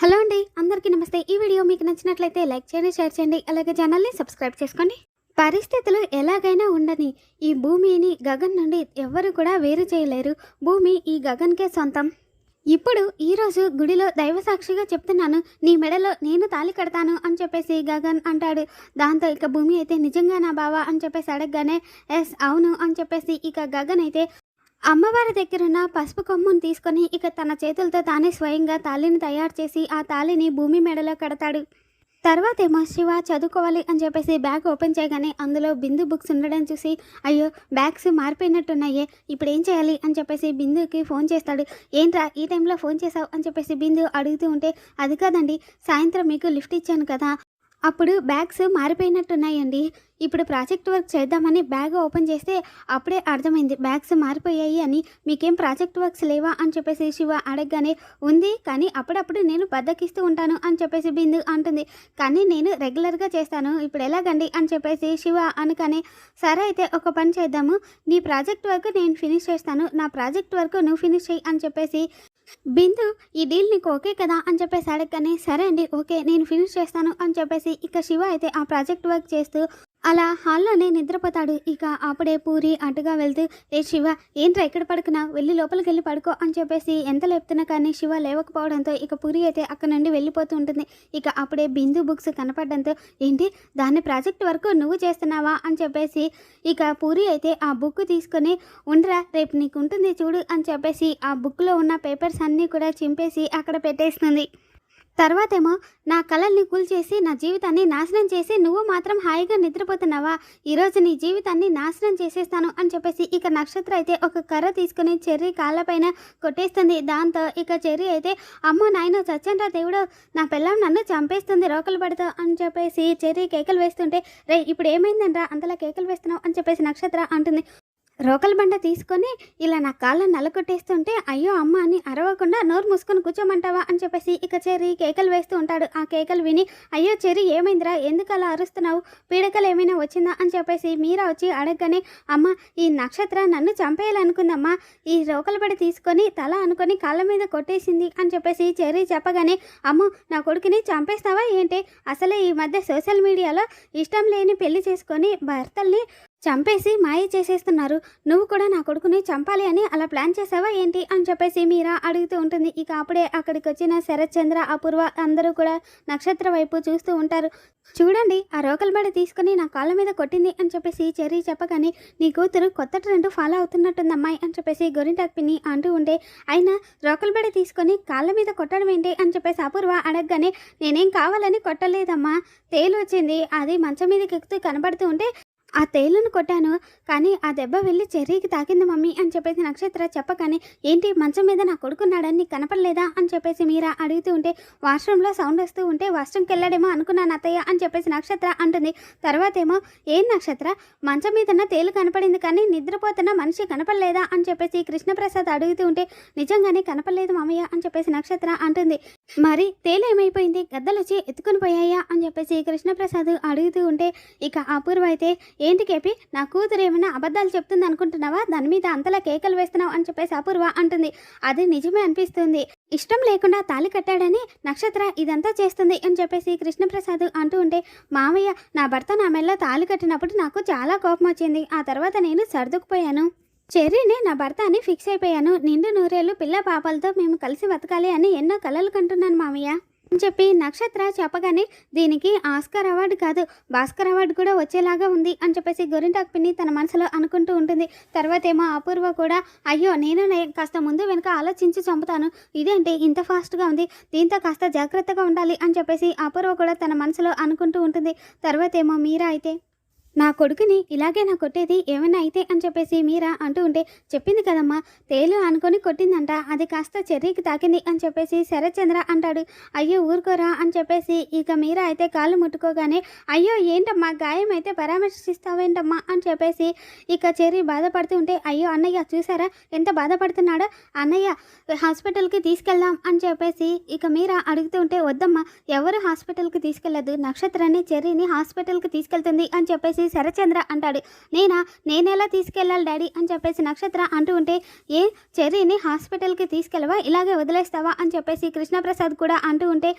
Hello అండి అందరికీ నమస్తే. ఈ వీడియో మీకు నచ్చినట్లయితే లైక్ చేయండి షేర్ చేయండి అలాగే ఛానల్ని సబ్స్క్రైబ్ చేసుకోండి. పరిస్థితులు ఎలాగైనా ఉండని ఈ భూమిని గగన్ నుండి ఎవ్వరు కూడా వేరు చేయలేరు. భూమి ఈ గగన్కే సొంతం. ఇప్పుడు ఈరోజు గుడిలో దైవ సాక్షిగా చెప్తున్నాను నీ మెడలో నేను తాళి కడతాను అని చెప్పేసి గగన్ అంటాడు. దాంతో ఇక భూమి అయితే నిజంగా నా బావా అని చెప్పేసి అడగగానే ఎస్ అవును అని చెప్పేసి ఇక గగన్ అయితే అమ్మవారి దగ్గరున్న పసుపు కొమ్మును తీసుకొని ఇక తన చేతులతో తానే స్వయంగా తాళిని తయారు చేసి ఆ తాళిని భూమి మెడలో కడతాడు. తర్వాతేమో శివ చదువుకోవాలి అని చెప్పేసి బ్యాగ్ ఓపెన్ చేయగానే అందులో బిందు బుక్స్ ఉండడం చూసి అయ్యో బ్యాగ్స్ మారిపోయినట్టున్నాయే ఇప్పుడు ఏం చేయాలి అని చెప్పేసి బిందుకి ఫోన్ చేస్తాడు. ఏంట్రా ఈ టైంలో ఫోన్ చేసావు అని చెప్పేసి బిందు అడుగుతూ ఉంటే అది కాదండి సాయంత్రం మీకు లిఫ్ట్ ఇచ్చాను కదా. అప్పుడు బ్యాగ్స్ మారిపోయినట్టున్నాయండి. ఇప్పుడు ప్రాజెక్ట్ వర్క్ చేద్దామని బ్యాగ్ ఓపెన్ చేస్తే అప్పుడే అర్థమైంది బ్యాగ్స్ మారిపోయాయి అని. మీకేం ప్రాజెక్ట్ వర్క్స్ లేవా అని చెప్పేసి శివ అడగగానే ఉంది కానీ అప్పుడప్పుడు నేను బద్దకిస్తూ ఉంటాను అని చెప్పేసి బిందు అంటుంది. కానీ నేను రెగ్యులర్గా చేస్తాను ఇప్పుడు ఎలాగండి అని చెప్పేసి శివ అనగానే సరే అయితే ఒక పని చేద్దాము. నీ ప్రాజెక్ట్ వర్క్ నేను ఫినిష్ చేస్తాను నా ప్రాజెక్ట్ వర్క్ నువ్వు ఫినిష్ చేయి అని చెప్పేసి బిందు ఈ డీల్ నీకు ఓకే కదా అని చెప్పేసి అడగగానే సరే అండి ఓకే నేను ఫినిష్ చేస్తాను అని చెప్పేసి ఇక శివ అయితే ఆ ప్రాజెక్ట్ వర్క్ చేస్తూ అలా హాల్లోనే నిద్రపోతాడు. ఇక అప్పుడే పూరి అటుగా వెళ్తూ ఏ శివ ఏంట్రా ఎక్కడ పడుకున్నా వెళ్ళి లోపలికి వెళ్ళి పడుకో అని చెప్పేసి ఎంత లేపుతున్నా కానీ శివ లేవకపోవడంతో ఇక పూరి అయితే అక్కడ నుండి వెళ్ళిపోతూ ఉంటుంది. ఇక అప్పుడే బిందు బుక్స్ కనపడడంతో ఏంటి దాన్ని ప్రాజెక్ట్ వరకు నువ్వు చేస్తున్నావా? అని చెప్పేసి ఇక పూరి అయితే ఆ బుక్ తీసుకొని ఉండరా రేపు నీకు ఉంటుంది చూడు అని చెప్పేసి ఆ బుక్లో ఉన్న పేపర్స్ అన్నీ కూడా చింపేసి అక్కడ పెట్టేస్తుంది. తర్వాతేమో నా కళల్ని కూల్చేసి నా జీవితాన్ని నాశనం చేసి నువ్వు మాత్రం హాయిగా నిద్రపోతున్నావా? ఈరోజు నీ జీవితాన్ని నాశనం చేసేస్తాను అని చెప్పేసి ఇక నక్షత్ర అయితే ఒక కర్ర తీసుకుని చెర్రీ కాళ్ళపైన కొట్టేస్తుంది. దాంతో ఇక చెర్రీ అయితే అమ్మో నాయన చచ్చండ్రా దేవుడు నా పిల్లం నన్ను చంపేస్తుంది రోకలు పడతా అని చెప్పేసి చెర్రీ కేకలు వేస్తుంటే రే ఇప్పుడు ఏమైందండ్రా అంతలా కేకలు వేస్తున్నావు అని చెప్పేసి నక్షత్ర అంటుంది. రోకల్ బండ తీసుకొని ఇలా నా కాళ్ళని నలకొట్టేస్తుంటే అయ్యో అమ్మ అని అరవకుండా నోరు మూసుకొని కూర్చోమంటావా? అని చెప్పేసి ఇక చెర్రీ కేకలు వేస్తూ ఉంటాడు. ఆ కేకలు విని అయ్యో చెర్రీ ఏమైందిరా? ఎందుకు అలా అరుస్తున్నావు? పీడకలు ఏమైనా వచ్చిందా? అని చెప్పేసి మీరా వచ్చి అడగగానే అమ్మ ఈ నక్షత్ర నన్ను చంపేయాలనుకుందమ్మా. ఈ రోకల బండ తీసుకొని తల అనుకొని కాళ్ళ మీద కొట్టేసింది. అని చెప్పేసి చెర్రీ చెప్పగానే అమ్మ నా కొడుకుని చంపేస్తావా ఏంటి? అసలే ఈ మధ్య సోషల్ మీడియాలో ఇష్టం లేని పెళ్ళి చేసుకొని భర్తల్ని చంపేసి మాయ చేసేస్తున్నారు. నువ్వు కూడా నా కొడుకుని చంపాలి అని అలా ప్లాన్ చేసావా ఏంటి? అని చెప్పేసి మీరా అడుగుతూ ఉంటుంది. ఇక అప్పుడే అక్కడికి వచ్చిన శరత్చంద్ర అపూర్వ అందరూ కూడా నక్షత్ర వైపు చూస్తూ ఉంటారు. చూడండి ఆ రోకలబడి తీసుకుని నా కాళ్ళ మీద కొట్టింది అని చెప్పేసి చెర్రీ చెప్పగానే నీ కూతురు కొత్త ట్రెండ్ ఫాలో అవుతున్నట్టుంది అమ్మాయి అని చెప్పేసి గొరింటాక్ అంటూ ఉండే అయినా రోకలబడి తీసుకొని కాళ్ళ మీద కొట్టడం ఏంటి అని చెప్పేసి అపూర్వ అడగగానే నేనేం కావాలని కొట్టలేదమ్మా. తేలు వచ్చింది అది మంచం మీదకి ఎక్కుతూ కనబడుతూ ఉంటే ఆ తేలును కొట్టాను కానీ ఆ దెబ్బ వెళ్ళి చెర్రీకి తాకింది మమ్మీ అని చెప్పేసి నక్షత్ర చెప్పగానే ఏంటి మంచం మీద నా కొడుకున్నాడని నీకు కనపడలేదా? అని చెప్పేసి మీరా అడుగుతూ ఉంటే వాష్రూమ్లో సౌండ్ వస్తూ ఉంటే వాష్రూమ్కి వెళ్ళాడేమో అనుకున్నాను అత్తయ్య అని చెప్పేసి నక్షత్ర అంటుంది. తర్వాత ఏమో ఏం నక్షత్ర? మంచం మీద తేలు కనపడింది కానీ నిద్రపోతున్న మనిషి కనపడలేదా? అని చెప్పేసి కృష్ణప్రసాద్ అడుగుతూ ఉంటే నిజంగానే కనపడలేదు మామయ్య అని చెప్పేసి నక్షత్ర అంటుంది. మరి తేలు ఏమైపోయింది? గద్దలు వచ్చి ఎత్తుకొని పోయాయా? అని చెప్పేసి కృష్ణప్రసాద్ అడుగుతూ ఉంటే ఇక అపూర్వ అయితే ఏంటి కేపి? నా కూతురు ఏమైనా అబద్ధాలు చెప్తుంది అనుకుంటున్నావా? దాని మీద అంతలా కేకలు వేస్తున్నావు అని చెప్పేసి అపూర్వ అంటుంది. అది నిజమే అనిపిస్తుంది. ఇష్టం లేకుండా తాళి కట్టాడని నక్షత్ర ఇదంతా చేస్తుంది అని చెప్పేసి కృష్ణప్రసాద్ అంటూ ఉంటే మామయ్య నా భర్త నా మెల్ల తాళి కట్టినప్పుడు నాకు చాలా కోపం వచ్చింది. ఆ తర్వాత నేను సర్దుకుపోయాను. చెర్రీనే నా భర్త అని ఫిక్స్ అయిపోయాను. నిండు నూరేళ్ళు పిల్ల పాపలతో మేము కలిసి బతకాలి అని ఎన్నో కలలు కంటున్నాను మామయ్య అని చెప్పి నక్షత్ర చెప్పగానే దీనికి ఆస్కార్ అవార్డు కాదు భాస్కర్ అవార్డు కూడా వచ్చేలాగా ఉంది అని చెప్పేసి గొరింటాకు పిన్ని తన మనసులో అనుకుంటూ ఉంటుంది. తర్వాత ఏమో అపూర్వ కూడా అయ్యో నేను కాస్త ముందు వెనుక ఆలోచించి చంపుతాను. ఇదేంటి? ఇంత ఫాస్ట్గా ఉంది. దీంతో కాస్త జాగ్రత్తగా ఉండాలి అని చెప్పేసి అపూర్వ కూడా తన మనసులో అనుకుంటూ ఉంటుంది. తర్వాత ఏమో మీరా అయితే నా కొడుకుని ఇలాగే నా కొట్టేది ఏమైనా అయితే అని చెప్పేసి మీరా అంటూ ఉంటే చెప్పింది కదమ్మా తేలు అనుకొని కొట్టిందంట అది కాస్త చెర్రీకి తాకింది అని చెప్పేసి శరత్చంద్ర అంటాడు. అయ్యో ఊరుకోరా అని చెప్పేసి ఇక మీరా అయితే కాళ్ళు ముట్టుకోగానే అయ్యో ఏంటమ్మా గాయం అయితే పరామర్శిస్తావేంటమ్మా అని చెప్పేసి ఇక చెర్రీ బాధపడుతూ ఉంటే అయ్యో అన్నయ్య చూసారా? ఎంత బాధపడుతున్నాడో? అన్నయ్య హాస్పిటల్కి తీసుకెళ్దాం అని చెప్పేసి ఇక మీరా అడుగుతూ ఉంటే వద్దమ్మా ఎవరు హాస్పిటల్కి తీసుకెళ్ళదు నక్షత్రాన్ని చెర్రీని హాస్పిటల్కి తీసుకెళ్తుంది అని చెప్పేసి శరచంద్ర అంటాడు. నేనా? నేనెలా తీసుకెళ్ళాలి డాడీ? అని చెప్పేసి నక్షత్ర అంటూ ఉంటే ఏ చెర్రీని హాస్పిటల్కి తీసుకెళ్ళవా? ఇలాగే వదిలేస్తావా? అని చెప్పేసి కృష్ణప్రసాద్ కూడా అంటూ ఉంటే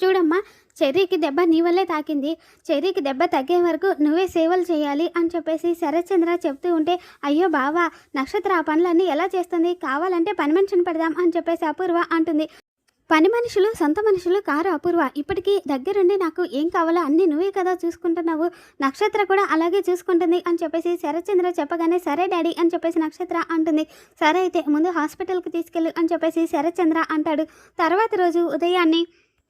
చూడమ్మా చెర్రీకి దెబ్బ నీ వల్లే తాకింది. చెర్రీకి దెబ్బ తగ్గే వరకు నువ్వే సేవలు చేయాలి అని చెప్పేసి శరత్చంద్ర చెప్తూ ఉంటే అయ్యో బావా నక్షత్ర ఆ పనులన్నీ ఎలా చేస్తుంది? కావాలంటే పని మనిషిని పెడదాం అని చెప్పేసి అపూర్వ అంటుంది. పని మనుషులు సొంత మనుషులు కారు అపూర్వ. ఇప్పటికీ దగ్గరుండి నాకు ఏం కావాలో అన్ని నువ్వే కదా చూసుకుంటున్నావు. నక్షత్ర కూడా అలాగే చూసుకుంటుంది అని చెప్పేసి శరత్చంద్ర చెప్పగానే సరే డాడీ అని చెప్పేసి నక్షత్ర అంటుంది. సరే అయితే ముందు హాస్పిటల్కి తీసుకెళ్ళు అని చెప్పేసి శరత్చంద్ర అంటాడు. తర్వాత రోజు ఉదయాన్నే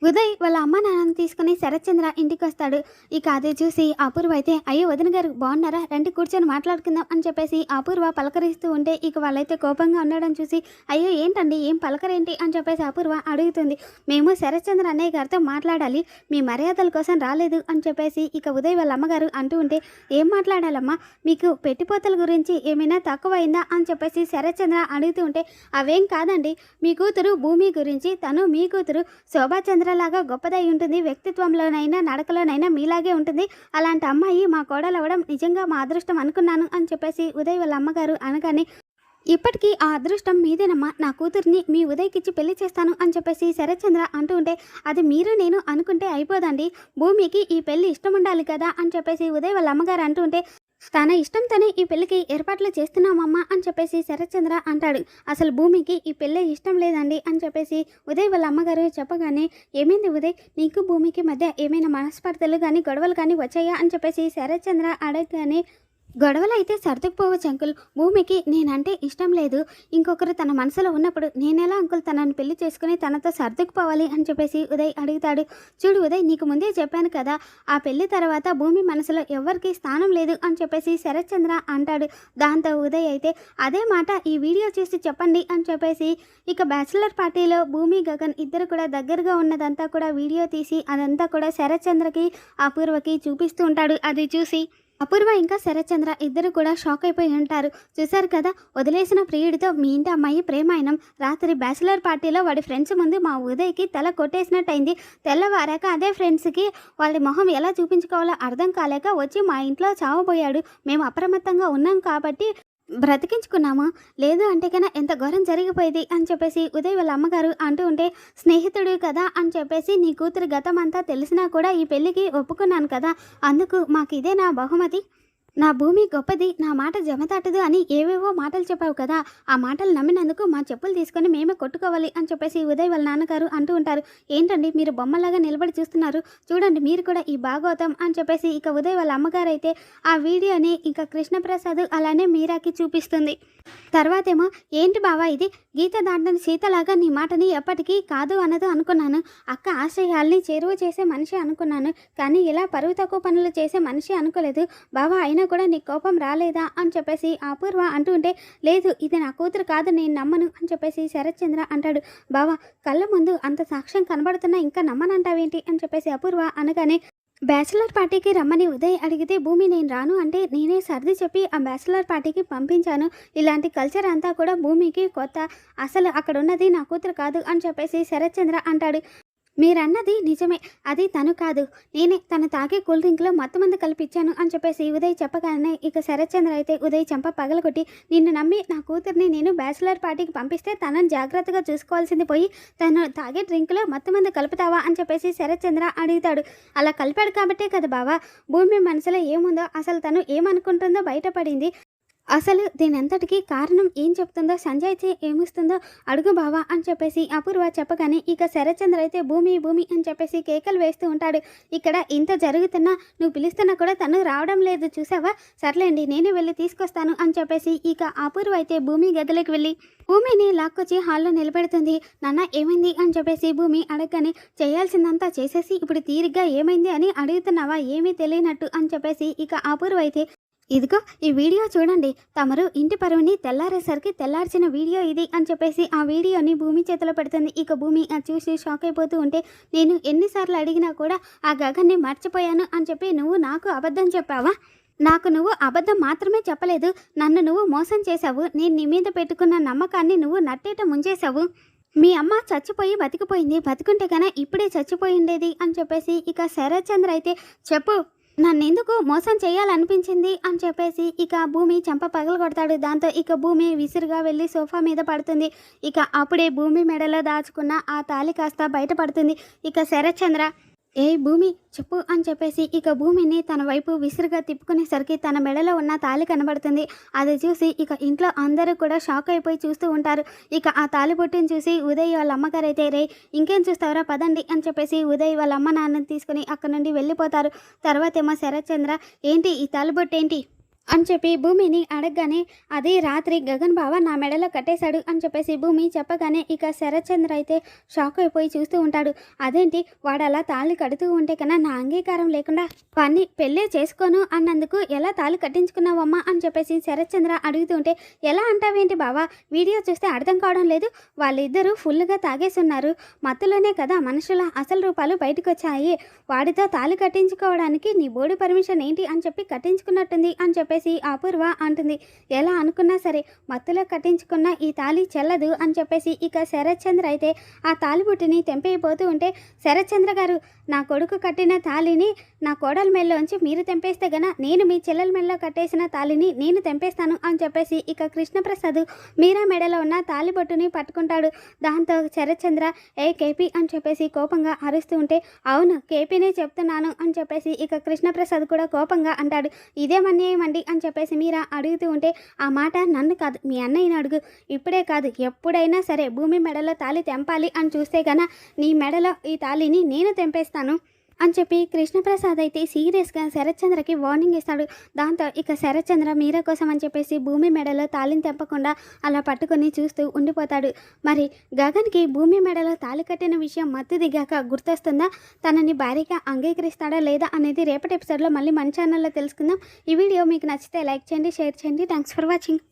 ఉదయ్ వాళ్ళ అమ్మ నాన్నని తీసుకుని శరత్చంద్ర ఇంటికి వస్తాడు ఇక అది చూసి అపూర్వ అయితే అయ్యో వదిన గారు బాగున్నారా? రండి కూర్చొని మాట్లాడుకుందాం అని చెప్పేసి అపూర్వ పలకరిస్తూ ఉంటే ఇక వాళ్ళైతే కోపంగా ఉండడం చూసి అయ్యో ఏంటండి? ఏం పలకరేంటి? అని చెప్పేసి అపూర్వ అడుగుతుంది. మేము శరత్చంద్ర అన్నయ్య గారితో మాట్లాడాలి. మీ మర్యాదల కోసం రాలేదు అని చెప్పేసి ఇక ఉదయ్ వాళ్ళ అమ్మగారు అంటూ ఉంటే ఏం మాట్లాడాలమ్మా? మీకు పెట్టిపోతల గురించి ఏమైనా తక్కువైందా? అని చెప్పేసి శరత్చంద్ర అడుగుతూ ఉంటే అవేం కాదండి. మీ కూతురు భూమి గురించి తను మీ కూతురు శోభాచంద్రలాగా గొప్పదై ఉంటుంది. వ్యక్తిత్వంలోనైనా నడకలోనైనా మీలాగే ఉంటుంది. అలాంటి అమ్మాయి మా కోడలవ్వడం నిజంగా మా అదృష్టం అనుకున్నాను అని చెప్పేసి ఉదయ్ వాళ్ళ అమ్మగారు అనగానే ఇప్పటికీ ఆ అదృష్టం మీదేనమ్మా. నా కూతుర్ని మీ ఉదయ్కిచ్చి పెళ్ళి చేస్తాను అని చెప్పేసి శరత్చంద్ర అంటూ ఉంటే అది మీరు నేను అనుకుంటే అయిపోదండి. భూమికి ఈ పెళ్ళి ఇష్టం ఉండాలి కదా అని చెప్పేసి ఉదయ్ వాళ్ళ అమ్మగారు అంటూ ఉంటే తన ఇష్టంతోనే ఈ పెళ్ళికి ఏర్పాట్లు చేస్తున్నామమ్మా అని చెప్పేసి శరత్చంద్ర అంటాడు. అసలు భూమికి ఈ పెళ్ళే ఇష్టం లేదండి అని చెప్పేసి ఉదయ్ వాళ్ళ అమ్మగారు చెప్పగానే ఏమైంది ఉదయ్? నీకు భూమికి మధ్య ఏమైనా మనస్పర్ధలు కానీ గొడవలు కానీ వచ్చాయా అని చెప్పేసి శరత్చంద్ర అడగగానే గొడవలు అయితే సర్దుకుపోవచ్చు అంకుల్ భూమికి నేనంటే ఇష్టం లేదు. ఇంకొకరు తన మనసులో ఉన్నప్పుడు నేనెలా అంకుల్ తనని పెళ్ళి చేసుకుని తనతో సర్దుకుపోవాలి అని చెప్పేసి ఉదయ్ అడుగుతాడు. చూడు ఉదయ్ నీకు ముందే చెప్పాను కదా ఆ పెళ్ళి తర్వాత భూమి మనసులో ఎవరికి స్థానం లేదు అని చెప్పేసి శరత్చంద్ర అంటాడు. దాంతో ఉదయ్ అయితే అదే మాట ఈ వీడియో చూసి చెప్పండి అని చెప్పేసి ఇక బ్యాచిలర్ పార్టీలో భూమి గగన్ ఇద్దరు కూడా దగ్గరగా ఉన్నదంతా కూడా వీడియో తీసి అదంతా కూడా శరత్చంద్రకి అపూర్వకి చూపిస్తూ ఉంటాడు. అది చూసి అపూర్వ ఇంకా శరత్చంద్ర ఇద్దరు కూడా షాక్ అయిపోయి ఉంటారు. చూశారు కదా వదిలేసిన ప్రియుడితో మీ ఇంటి అమ్మాయి ప్రేమాయణం. రాత్రి బ్యాచిలర్ పార్టీలో వాడి ఫ్రెండ్స్ ముందు మా ఉదయ్కి తల కొట్టేసినట్టయింది. తెల్లవారాక అదే ఫ్రెండ్స్కి వాళ్ళ మొహం ఎలా చూపించుకోవాలో అర్థం కాలేక వచ్చి మా ఇంట్లో చావబోయాడు. మేము అప్రమత్తంగా ఉన్నాం కాబట్టి బ్రతికించుకున్నాము? లేదు అంటే కన్నా ఎంత ఘోరం జరిగిపోయేది? అని చెప్పేసి ఉదయ్ వాళ్ళ అమ్మగారు అంటూ ఉంటే స్నేహితుడు కదా అని చెప్పేసి నీ కూతురు గతం అంతా తెలిసినా కూడా ఈ పెళ్ళికి ఒప్పుకున్నాను కదా అందుకు మాకు ఇదే నా బహుమతి? నా భూమి గొప్పది నా మాట జమతాటదు అని ఏవేవో మాటలు చెప్పావు కదా ఆ మాటలు నమ్మినందుకు మా చెప్పులు తీసుకొని మేమే కొట్టుకోవాలి అని చెప్పేసి ఉదయ్ వాళ్ళ నాన్నగారు అంటూ ఉంటారు. ఏంటండి మీరు బొమ్మలాగా నిలబడి చూస్తున్నారు? చూడండి మీరు కూడా ఈ భాగవతం అని చెప్పేసి ఇక ఉదయ్ వాళ్ళ అమ్మగారు అయితే ఆ వీడియోని ఇక కృష్ణప్రసాద్ అలానే మీరాకి చూపిస్తుంది. తర్వాతేమో ఏంటి బావా ఇది? గీత దాటని సీతలాగా నీ మాటని ఎప్పటికీ కాదు అనదు అనుకున్నాను. అక్క ఆశయాల్ని చేరువ చేసే మనిషి అనుకున్నాను. కానీ ఇలా పరువు తక్కువ పనులు చేసే మనిషి అనుకోలేదు. బావా ఆయన కూడా నీ కోపం రాలేదా అని చెప్పేసి అపూర్వ అంటూ ఉంటే లేదు ఇది నా కూతురు కాదు నేను నమ్మను అని చెప్పేసి శరత్చంద్ర అంటాడు. బావా కళ్ళ ముందు అంత సాక్ష్యం కనబడుతున్నా ఇంకా నమ్మనంటావేంటి అని చెప్పేసి అపూర్వ అనగానే బ్యాచిలర్ పార్టీకి రమ్మని ఉదయ్ అడిగితే భూమి నేను రాను అంటే నేనే సర్ది చెప్పి ఆ బ్యాచిలర్ పార్టీకి పంపించాను. ఇలాంటి కల్చర్ అంతా కూడా భూమికి కొత్త. అసలు అక్కడ ఉన్నది నా కూతురు కాదు అని చెప్పేసి శరత్చంద్ర అంటాడు. మీరన్నది నిజమే. అది తను కాదు. నేనే తను తాగే కూల్ డ్రింక్లో మొత్తం మంది కలిపిచ్చాను అని చెప్పేసి ఉదయ్ చెప్పగానే ఇక శరత్చంద్ర అయితే ఉదయ్ చెంప పగలగొట్టి నిన్ను నమ్మి నా కూతుర్ని నేను బ్యాచిలర్ పార్టీకి పంపిస్తే తనని జాగ్రత్తగా చూసుకోవాల్సింది పోయి తను తాగే డ్రింక్లో మొత్తం మంది కలుపుతావా అని చెప్పేసి శరత్చంద్ర అడుగుతాడు. అలా కలిపాడు కాబట్టే కదా బావా భూమి మనసులో ఏముందో అసలు తను ఏమనుకుంటుందో బయటపడింది. అసలు దీనంతటికీ కారణం ఏం చెప్తుందో సంజయ్ చే ఏమిస్తుందో అడుగు బావా అని చెప్పేసి అపూర్వ చెప్పగానే ఇక శరత్చంద్ర అయితే భూమి భూమి అని చెప్పేసి కేకలు వేస్తూ ఉంటాడు. ఇక్కడ ఇంత జరుగుతున్నా నువ్వు పిలుస్తున్నా కూడా తను రావడం లేదు చూసావా? సర్లేండి నేనే వెళ్ళి తీసుకొస్తాను అని చెప్పేసి ఇక అపూర్వ అయితే భూమి గదిలోకి వెళ్ళి భూమిని లాక్కొచ్చి హాల్లో నిలబెడుతుంది. నాన్న ఏమైంది? అని చెప్పేసి భూమి అడగగానే చేయాల్సిందంతా చేసేసి ఇప్పుడు తీరిగ్గా ఏమైంది అని అడుగుతున్నావా? ఏమీ తెలియనట్టు అని చెప్పేసి ఇక అపూర్వ అయితే ఇదిగో ఈ వీడియో చూడండి. తమరు ఇంటి పరువుని తెల్లారేసరికి తెల్లార్చిన వీడియో ఇది అని చెప్పేసి ఆ వీడియోని భూమి చేతిలో పెడుతుంది. ఇక భూమి అది చూసి షాక్ అయిపోతూ ఉంటే నేను ఎన్నిసార్లు అడిగినా కూడా ఆ గగన్ని మర్చిపోయాను అని చెప్పి నువ్వు నాకు అబద్ధం చెప్పావా? నాకు నువ్వు అబద్ధం మాత్రమే చెప్పలేదు. నన్ను నువ్వు మోసం చేశావు. నేను నీ మీద పెట్టుకున్న నమ్మకాన్ని నువ్వు నట్టేట ముంచేశావు. మీ అమ్మ చచ్చిపోయి బతికిపోయింది. బతుకుంటే కన్నా ఇప్పుడే చచ్చిపోయి ఉండేది అని చెప్పేసి ఇక శరత్చంద్ర అయితే చెప్పు. నన్నెందుకు మోసం చేయాలనిపించింది అని చెప్పేసి ఇక భూమి చెంప పగలు కొడతాడు దాంతో ఇక భూమి విసురుగా వెళ్ళి సోఫా మీద పడుతుంది. ఇక అప్పుడే భూమి మెడలో దాచుకున్న ఆ తాలి కాస్త బయటపడుతుంది. ఇక శరత్చంద్ర ఏ భూమి చెప్పు అని చెప్పేసి ఇక భూమిని తన వైపు విసురుగా తిప్పుకునేసరికి తన మెడలో ఉన్న తాలి కనబడుతుంది. అది చూసి ఇక ఇంట్లో అందరూ కూడా షాక్ అయిపోయి చూస్తూ ఉంటారు. ఇక ఆ తాలి బొట్టుని చూసి ఉదయ్ వాళ్ళ అమ్మగారు అయితే రే ఇంకేం చూస్తావరా? పదండి అని చెప్పేసి ఉదయ్ వాళ్ళ అమ్మ నాన్నని తీసుకుని అక్కడ నుండి వెళ్ళిపోతారు. తర్వాత ఏమో శరత్చంద్ర ఏంటి ఈ తాలి బొట్టు ఏంటి అని చెప్పి భూమిని అడగగానే అది రాత్రి గగన్ బావ నా మెడలో కట్టేశాడు అని చెప్పేసి భూమి చెప్పగానే ఇక శరత్చంద్ర అయితే షాక్ అయిపోయి చూస్తూ ఉంటాడు. అదేంటి? వాడు అలా తాళి కడుతూ ఉంటే కన్నా నా అంగీకారం లేకుండా వాడిని పెళ్ళే చేసుకోను అన్నందుకు ఎలా తాళి కట్టించుకున్నావమ్మా అని చెప్పేసి శరత్చంద్ర అడుగుతుంటే ఎలా అంటావేంటి బావా? వీడియో చూస్తే అర్థం కావడం లేదు. వాళ్ళిద్దరూ ఫుల్గా తాగేస్తున్నారు. మత్తులోనే కదా మనుషుల అసలు రూపాలు బయటకు వచ్చాయి వాడితో తాళి కట్టించుకోవడానికి నీ బోర్డు పర్మిషన్ ఏంటి? అని చెప్పి కట్టించుకున్నట్టుంది అని చెప్పేసి అపూర్వ అంటుంది. ఎలా అనుకున్నా సరే మత్తులో కట్టించుకున్న ఈ తాళి చెల్లదు అని చెప్పేసి ఇక శరత్చంద్ర అయితే ఆ తాలిబుట్టిని తెంపేయబోతూ ఉంటే శరత్చంద్ర గారు నా కొడుకు కట్టిన తాళిని నా కోడల మెల్లోంచి మీరు తెంపేస్తే గన నేను మీ చెల్లెల మెల్లో కట్టేసిన తాళిని నేను తెంపేస్తాను అని చెప్పేసి ఇక కృష్ణప్రసాద్ మీరా మెడలో ఉన్న తాలిబొట్టుని పట్టుకుంటాడు. దాంతో శరత్చంద్ర ఏ కేపీ అని చెప్పేసి కోపంగా అరుస్తూ ఉంటే అవును కేపీనే చెప్తున్నాను అని చెప్పేసి ఇక కృష్ణప్రసాద్ కూడా కోపంగా అంటాడు. ఇదేమన్యాయం అండి అండి అని చెప్పేసి మీరా అడుగుతూ ఉంటే ఆ మాట నన్ను కాదు మీ అన్నయ్యని అడుగు. ఇప్పుడే కాదు ఎప్పుడైనా సరే భూమి మెడలో తాళి తెంపాలి అని చూస్తే గన నీ మెడలో ఈ తాళిని నేను తెంపేస్తాను. అని చెప్పి కృష్ణప్రసాద్ అయితే సీరియస్గా శరత్చంద్రకి వార్నింగ్ ఇస్తాడు. దాంతో ఇక శరత్చంద్ర మీరా కోసం అని చెప్పేసి భూమి మెడలో తాళిని తెంపకుండా అలా పట్టుకొని చూస్తూ ఉండిపోతాడు. మరి గగన్కి భూమి మెడలో తాళి కట్టిన విషయం మత్తు దిగాక గుర్తొస్తుందా? తనని భారీగా అంగీకరిస్తాడా లేదా అనేది రేపటి ఎపిసోడ్లో మళ్ళీ మన ఛానల్లో తెలుసుకుందాం. ఈ వీడియో మీకు నచ్చితే లైక్ చేయండి షేర్ చేయండి. Thanks for watching.